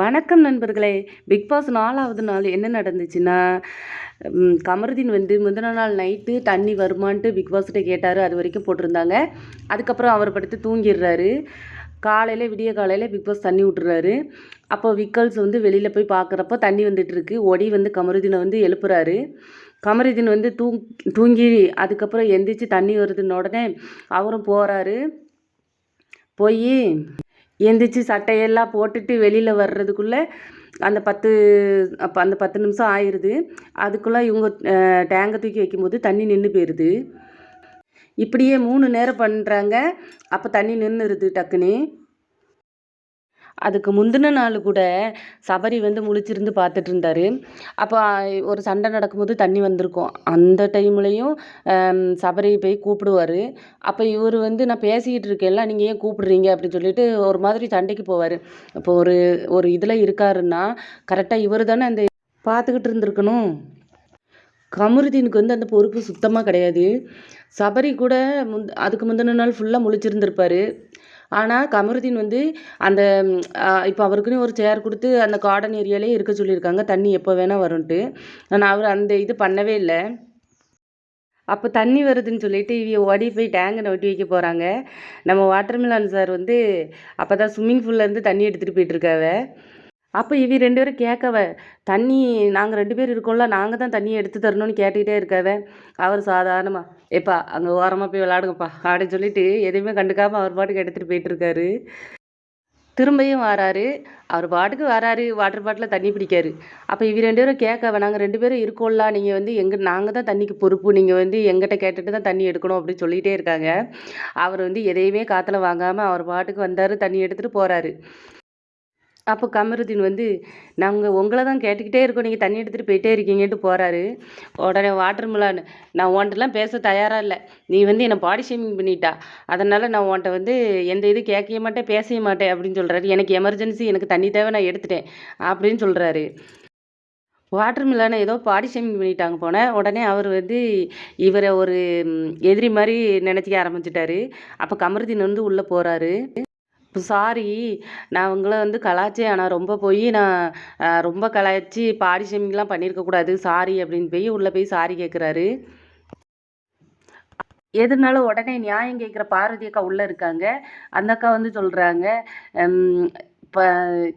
வணக்கம் நண்பர்களே. பிக்பாஸ் நாலாவது நாள் என்ன நடந்துச்சுன்னா கமருதீன் வந்து முந்தின நாள் நைட்டு தண்ணி வருமான்ட்டு பிக்பாஸ்கிட்ட கேட்டார். அது வரைக்கும் போட்டிருந்தாங்க. அதுக்கப்புறம் அவர் படுத்து தூங்கிடுறாரு. காலையில் விடிய காலையில் பிக்பாஸ் தண்ணி விட்டுறாரு. அப்போ விக்கல்ஸ் வந்து வெளியில் போய் பார்க்குறப்ப தண்ணி வந்துட்டுருக்கு ஒடி வந்து கமருதீனை வந்து எழுப்புறாரு. கமருதீன் வந்து தூங் தூங்கி அதுக்கப்புறம் எந்திரிச்சு தண்ணி வருதுன்ன உடனே அவரும் போகிறாரு போய் எந்திரிச்சு சட்டையெல்லாம் போட்டுட்டு வெளியில் வர்றதுக்குள்ளே அந்த பத்து அப்போ அந்த பத்து நிமிஷம் ஆயிடுது அதுக்குள்ளே இவங்க டேங்கை தூக்கி வைக்கும்போது தண்ணி நின்று போயிடுது இப்படியே மூணு நேரம் பண்ணுறாங்க அப்போ தண்ணி நின்றுருது டக்குன்னு. அதுக்கு முந்தின நாள் கூட சபரி வந்து முழிச்சிருந்து பார்த்துட்டு இருந்தார் அப்போ ஒரு சண்டை நடக்கும்போது தண்ணி வந்திருக்கும். அந்த டைம்லையும் சபரி போய் கூப்பிடுவார். அப்போ இவர் வந்து நான் பேசிக்கிட்டு இருக்கேன்ல நீங்கள் ஏன் கூப்பிடுறீங்க? அப்படின்னு சொல்லிட்டு ஒரு மாதிரி சண்டைக்கு போவார். இப்போ ஒரு ஒரு இதில் இருக்காருன்னா கரெக்டாக இவர் தானே அந்த பார்த்துக்கிட்டு இருந்திருக்கணும். கமருதீனுக்கு வந்து அந்த பொறுப்பு சுத்தமாக கிடையாது. சபரி கூட முந் அதுக்கு முந்தின நாள் ஃபுல்லாக முழிச்சிருந்திருப்பார். ஆனால் கமருதீன் வந்து அந்த இப்போ அவருக்குன்னு ஒரு சேர் கொடுத்து அந்த கார்டன் ஏரியாலே இருக்க சொல்லியிருக்காங்க. தண்ணி எப்போ வேணால் வரும்ன்ட்டு. ஆனால் அவர் அந்த இது பண்ணவே இல்லை. அப்போ தண்ணி வருதுன்னு சொல்லிட்டு இவ ஓடி போய் டேங்கை ஒட்டி வைக்க போகிறாங்க நம்ம வாட்டர்மிலான் சார் வந்து அப்போ தான் ஸ்விம்மிங் பூல்லேருந்து தண்ணி எடுத்துகிட்டு போயிட்டுருக்காவ அப்போ இவ ரெண்டு பேரும் கேட்கவ தண்ணி நாங்கள் ரெண்டு பேர் இருக்கோம்ல நாங்கள் தான் தண்ணியை எடுத்து தரணும்னு கேட்டுக்கிட்டே இருக்காவ. அவர் சாதாரணமாக ஏப்பா அங்கே ஓரமாக போய் விளாடுங்கப்பா அப்படின்னு சொல்லிட்டு எதையுமே கண்டுக்காமல் அவர் பாட்டுக்கு எடுத்துகிட்டு போயிட்டுருக்காரு திரும்பியும் வராரு. அவர் பாட்டுக்கு வராரு வாட்டர் பாட்டிலில் தண்ணி பிடிக்காரு. அப்போ இவ ரெண்டு பேரும் கேட்க நாங்கள் ரெண்டு பேரும் இருக்கோம்ல நீங்கள் வந்து எங்கள் நாங்கள் தான் தண்ணிக்கு பொறுப்பு நீங்கள் வந்து எங்கிட்ட கேட்டுட்டு தான் தண்ணி எடுக்கணும் அப்படின்னு சொல்லிகிட்டே இருக்காங்க. அவர் வந்து எதையுமே காற்றுல வாங்காமல் அவர் பாட்டுக்கு வந்தார் தண்ணி எடுத்துகிட்டு போகிறாரு அப்போ கமருதீன் வந்து நாங்கள் உங்களை தான் கேட்டுக்கிட்டே இருக்கோம். நீங்கள் தண்ணி எடுத்துகிட்டு போயிட்டே இருக்கீங்கன்ட்டு போகிறாரு உடனே வாட்டர் மிலான் நான் உன்ட்டெலாம் பேச தயாராக இல்லை. நீ வந்து என்னை பாடி ஷேமிங் பண்ணிட்டா. அதனால் நான் உன்ட்ட வந்து எந்த இது கேட்கவே மாட்டேன் பேசவே மாட்டேன் அப்படின்னு சொல்கிறாரு எனக்கு எமர்ஜென்சி எனக்கு தண்ணி தேவை நான் எடுத்துட்டேன் அப்படின்னு சொல்கிறாரு வாட்டர் மில்லானை ஏதோ பாடி ஷேமிங் பண்ணிட்டாங்க போன உடனே அவர் வந்து இவரை ஒரு எதிரி மாதிரி நினச்சிக்க ஆரம்பிச்சிட்டாரு. அப்போ கமருதீன் வந்து உள்ளே போகிறாரு சாரி நான் உங்களை வந்து கலாய்ச்சேன். ஆனால் ரொம்ப போய் நான் ரொம்ப கலாய்ச்சி பாடி ஷேமிங்லாம் சாரி அப்படின்னு போய் உள்ளே போய் சாரி கேட்குறாரு எதுனாலும் உடனே நியாயம் கேட்குற பார்வதி அக்கா உள்ளே இருக்காங்க. அந்த அக்கா வந்து சொல்கிறாங்க இப்போ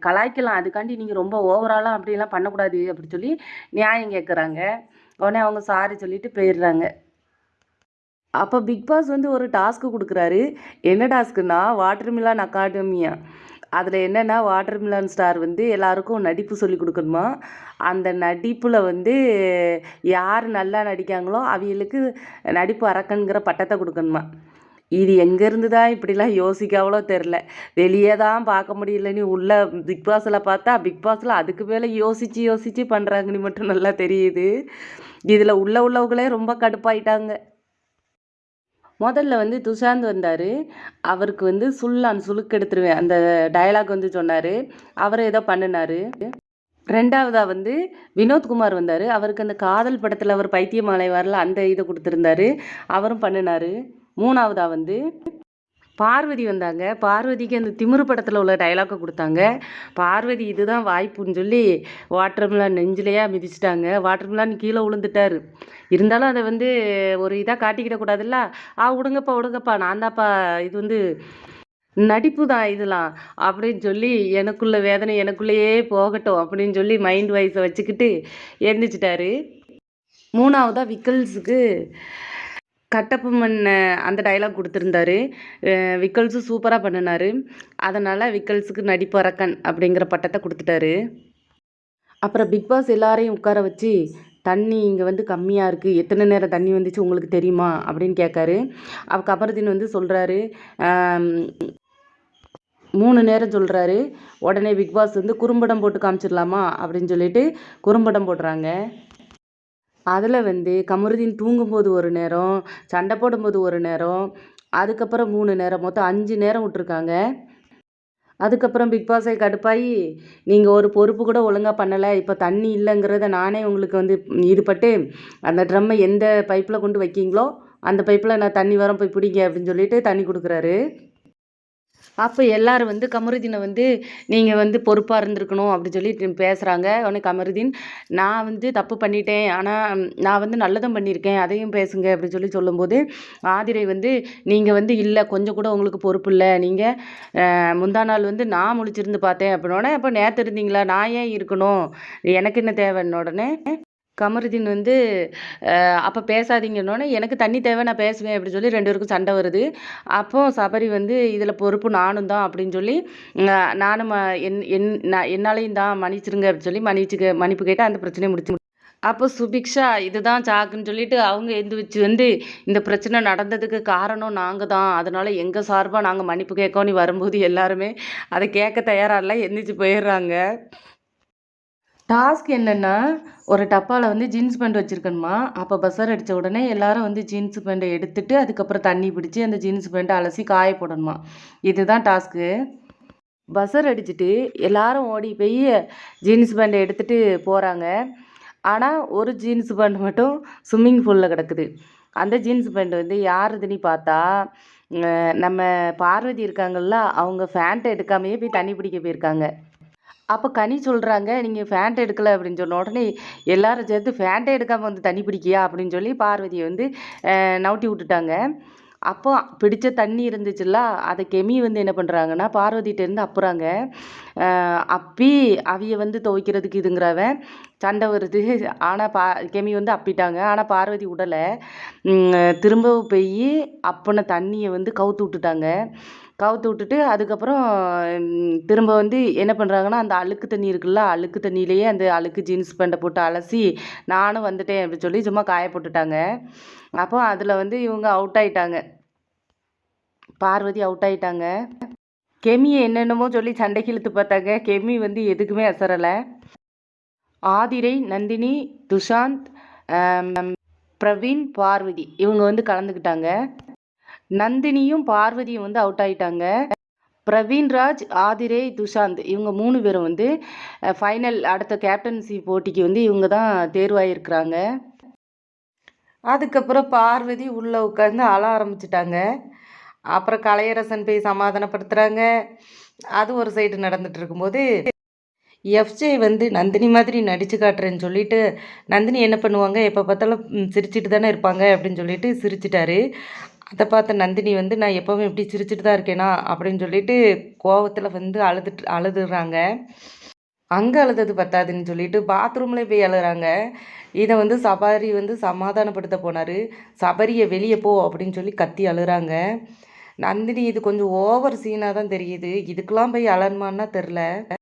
கலாய்க்கலாம். அதுக்காண்டி நீங்கள் ரொம்ப ஓவராலாக அப்படிலாம் பண்ணக்கூடாது. அப்படின்னு சொல்லி நியாயம் கேட்குறாங்க உடனே அவங்க சாரி சொல்லிட்டு போயிடுறாங்க. அப்போ பிக் பாஸ் வந்து ஒரு டாஸ்க்கு கொடுக்குறாரு. என்ன டாஸ்க்குன்னா வாட்டர் மிலான் அகாடமியா அதில் என்னென்னா வாட்டர் மிலான் ஸ்டார் வந்து எல்லாருக்கும் நடிப்பு சொல்லி கொடுக்கணுமா? அந்த நடிப்பில் வந்து யார் நல்லா நடிக்காங்களோ அவங்களுக்கு நடிப்பு அரக்கன்கிற பட்டத்தை கொடுக்கணுமா? இது எங்கேருந்து தான் இப்படிலாம் யோசிக்காவளோ தெரில வெளியே தான் பார்க்க முடியலன்னு உள்ள பிக் பாஸில் பார்த்தா பிக் பாஸில் அதுக்கு மேலே யோசித்து யோசித்து பண்ணுறாங்கன்னு மட்டும் நல்லா தெரியுது. இதில் உள்ள உள்ளவங்களே ரொம்ப கடுப்பாயிட்டாங்க. முதல்ல வந்து துஷாந்த் வந்தார். அவருக்கு வந்து சுல்லான் சுளுக்கெடுத்துருவேன் அந்த டயலாக் வந்து சொன்னார். அவர் ஏதோ பண்ணினார். ரெண்டாவதாக வந்து வினோத்குமார் வந்தார். அவருக்கு அந்த காதல் படத்தில் அவர் பைத்தியமாலை வரல அந்த இதை கொடுத்துருந்தாரு. அவரும் பண்ணினார். மூணாவதாக வந்து பார்வதி வந்தாங்க. பார்வதிக்கு அந்த திமிரு படத்தில் உள்ள டைலாக்கை கொடுத்தாங்க. பார்வதி இதுதான் வாய்ப்புன்னு சொல்லி வாட்டர்மிலான் நெஞ்சிலையாக மிதிச்சிட்டாங்க. வாட்டர்மிலான் கீழே விழுந்துட்டாரு இருந்தாலும் அதை வந்து ஒரு இதாக காட்டிக்கிடக்கூடாதுல்ல ஆ விடுங்கப்பா விடுங்கப்பா நான் தான்ப்பா இது வந்து நடிப்பு தான் இதெல்லாம். அப்படின்னு சொல்லி எனக்குள்ள வேதனை எனக்குள்ளேயே போகட்டும் அப்படின்னு சொல்லி மைண்ட் வைஸை வச்சுக்கிட்டு எந்திரிச்சிட்டாரு. மூணாவதாக விக்கல்ஸுக்கு கட்டப்பொம்மன் அந்த டைலாக் கொடுத்துருந்தாரு. விக்கல்ஸும் சூப்பராக பண்ணினாரு. அதனால் விக்கல்ஸுக்கு நடிப்பரக்கன் அப்படிங்கிற பட்டத்தை கொடுத்துட்டாரு. அப்புறம் பிக்பாஸ் எல்லாரையும் உட்கார வச்சு தண்ணி இங்கே வந்து கம்மியாக இருக்குது எத்தனை நேரம் தண்ணி வந்துச்சு உங்களுக்கு தெரியுமா? அப்படின்னு கேட்காரு. அவ கமருதீன் வந்து சொல்கிறாரு மூணு நேரம் சொல்கிறாரு உடனே பிக்பாஸ் வந்து குறும்படம் போட்டு காமிச்சிடலாமா? அப்படின்னு சொல்லிட்டு குறும்படம் போடுறாங்க. அதில் வந்து கமருதீன் தூங்கும்போது ஒரு நேரம் சண்டை போடும்போது ஒரு நேரம் அதுக்கப்புறம் மூணு நேரம் மொத்தம் அஞ்சு நேரம் விட்ருக்காங்க அதுக்கப்புறம் பிக் பாஸை கடுப்பாகி நீங்கள் ஒரு பொறுப்பு கூட ஒழுங்காக பண்ணலை இப்போ தண்ணி இல்லைங்கிறத நானே உங்களுக்கு வந்து ஈடுபட்டு அந்த ட்ரம்மை எந்த பைப்பில் கொண்டு வைக்கீங்களோ அந்த பைப்பில் நான் தண்ணி வரம் போய் பிடிங்க அப்படின்னு சொல்லிட்டு தண்ணி கொடுக்குறாரு. அப்போ எல்லாரும் வந்து கமருதீனை வந்து நீங்கள் வந்து பொறுப்பாக இருந்திருக்கணும் அப்படின்னு சொல்லி பேசுகிறாங்க உடனே கமருதீன் நான் வந்து தப்பு பண்ணிட்டேன். ஆனால் நான் வந்து நல்லதும் பண்ணியிருக்கேன். அதையும் பேசுங்க அப்படின்னு சொல்லி சொல்லும்போது ஆதிரை வந்து நீங்கள் வந்து இல்லை கொஞ்சம் கூட உங்களுக்கு பொறுப்பு இல்லை. நீங்கள் முந்தா நாள் வந்து நான் முழிச்சிருந்து பார்த்தேன் அப்படின்னோடனே அப்போ நேற்று இருந்தீங்களா? நான் ஏன் இருக்கணும்? எனக்கு என்ன தேவைன்ன உடனே கமருதீன் வந்து அப்போ பேசாதீங்கன்னொன்னே எனக்கு தண்ணி தேவை நான் பேசுவேன் அப்படின்னு சொல்லி ரெண்டு பேருக்கும் சண்டை வருது. அப்போ சபரி வந்து இதில் பொறுப்பு நானும் தான் அப்படின்னு சொல்லி நானும் ம- என் என் நான் என்னாலையும் தான் மன்னிச்சிருங்க அப்படின்னு சொல்லி மன்னிச்சுக்க மன்னிப்பு கேட்டு அந்த பிரச்சனையை முடிச்சு அப்போ சுபிக்ஷா இதுதான் சாக்குன்னு சொல்லிட்டு அவங்க எந்திரிச்சு வந்து இந்த பிரச்சனை நடந்ததுக்கு காரணம் நாங்கள் தான். அதனால் எங்கள் சார்பாக நாங்கள் மன்னிப்பு கேட்கோன்னு வரும்போது எல்லாருமே அதை கேட்க தயாராக இல்லை எந்திரிச்சு போயிடுறாங்க. டாஸ்க் என்னென்னா ஒரு டப்பாவில் வந்து ஜீன்ஸ் பேண்ட் வச்சுருக்கணுமா? அப்போ பஸ்ஸர் அடித்த உடனே எல்லாரும் வந்து ஜீன்ஸ் பேண்ட்டை எடுத்துட்டு அதுக்கப்புறம் தண்ணி பிடிச்சி அந்த ஜீன்ஸ் பேண்ட்டை அலசி காய போடணுமா? இதுதான் டாஸ்க்கு பஸ்ஸர் அடிச்சுட்டு எல்லாரும் ஓடி போய் ஜீன்ஸ் பேண்ட்டை எடுத்துகிட்டு போகிறாங்க ஆனால் ஒரு ஜீன்ஸ் பேண்ட் மட்டும் ஸ்விம்மிங் பூலில் கிடக்குது. அந்த ஜீன்ஸ் பேண்ட் வந்து யாருதுன்னு பார்த்தா நம்ம பார்வதி இருக்காங்கள்ல அவங்க ஃபேண்ட்டை எடுக்காமையே போய் தண்ணி பிடிக்க போயிருக்காங்க. அப்போ கனி சொல்கிறாங்க நீங்கள் ஃபேண்ட் எடுக்கலை அப்படின்னு சொன்ன உடனே எல்லாரும் சேர்த்து ஃபேண்ட்டே எடுக்காமல் வந்து தண்ணி பிடிக்கியா? அப்படின்னு சொல்லி பார்வதியை வந்து நவுட்டி விட்டுட்டாங்க. அப்போ பிடிச்ச தண்ணி இருந்துச்சுல்ல அதை கெமி வந்து என்ன பண்ணுறாங்கன்னா பார்வதிகிட்டேருந்து அப்புறாங்க. அப்பி அவிய வந்து துவைக்கிறதுக்கு இதுங்கிறவன் சண்டை வருது. ஆனால் பா கெமி வந்து அப்பிட்டாங்க. ஆனால் பார்வதி விடலை திரும்பவும் போய் அப்பன தண்ணியை வந்து கவுத்து விட்டுட்டாங்க. கவுத்து விட்டுட்டு அதுக்கப்புறம் திரும்ப வந்து என்ன பண்ணுறாங்கன்னா அந்த அழுக்கு தண்ணி இருக்குல்ல அழுக்கு தண்ணியிலேயே அந்த அழுக்கு ஜீன்ஸ் பேண்ட்டை போட்டு அலசி நானும் வந்துட்டேன் அப்படின்னு சொல்லி சும்மா காய போட்டுட்டாங்க. அப்போ அதில் வந்து இவங்க அவுட் ஆயிட்டாங்க. பார்வதி அவுட் ஆயிட்டாங்க. கெமியை என்னென்னமோ சொல்லி சண்டைக்கு இழுத்து பார்த்தாங்க. கெமி வந்து எதுக்குமே அசரலை. ஆதிரை நந்தினி துஷாந்த் பிரவீன் பார்வதி இவங்க வந்து கலந்துக்கிட்டாங்க. நந்தினியும் பார்வதியும் வந்து அவுட் ஆயிட்டாங்க. பிரவீன்ராஜ் ஆதிரே துஷாந்த் இவங்க மூணு பேரும் வந்து ஃபைனல் அடுத்த கேப்டன்சி போட்டிக்கு வந்து இவங்க தான் தேர்வாயிருக்கிறாங்க. அதுக்கப்புறம் பார்வதி உள்ளே உட்காந்து அழ ஆரம்பிச்சிட்டாங்க. அப்புறம் கலையரசன் போய் சமாதானப்படுத்துகிறாங்க அது ஒரு சைடு நடந்துட்டு இருக்கும்போது எஃப்ஜே வந்து நந்தினி மாதிரி நடிச்சு காட்டுறேன்னு சொல்லிட்டு நந்தினி என்ன பண்ணுவாங்க? எப்போ பார்த்தாலும் சிரிச்சிட்டு தானே இருப்பாங்க? அப்படின்னு சொல்லிட்டு சிரிச்சிட்டாரு. அதை பார்த்த நந்தினி வந்து நான் எப்போவும் இப்படி சிரிச்சிட்டு தான் இருக்கேனா? அப்படின்னு சொல்லிட்டு கோவத்தில் வந்து அழுதுட்டு அழுதுறாங்க. அங்கே அழுதது பத்தாதுன்னு சொல்லிட்டு பாத்ரூமில் போய் அழுகுறாங்க இதை வந்து சபாரி வந்து சமாதானப்படுத்த போனார். சபரியை வெளியே போ அப்படின்னு சொல்லி கத்தி அழுகிறாங்க நந்தினி இது கொஞ்சம் ஓவர் சீனாக தான் தெரியுது. இதுக்கெலாம் போய் அழணுமான்னா தெரில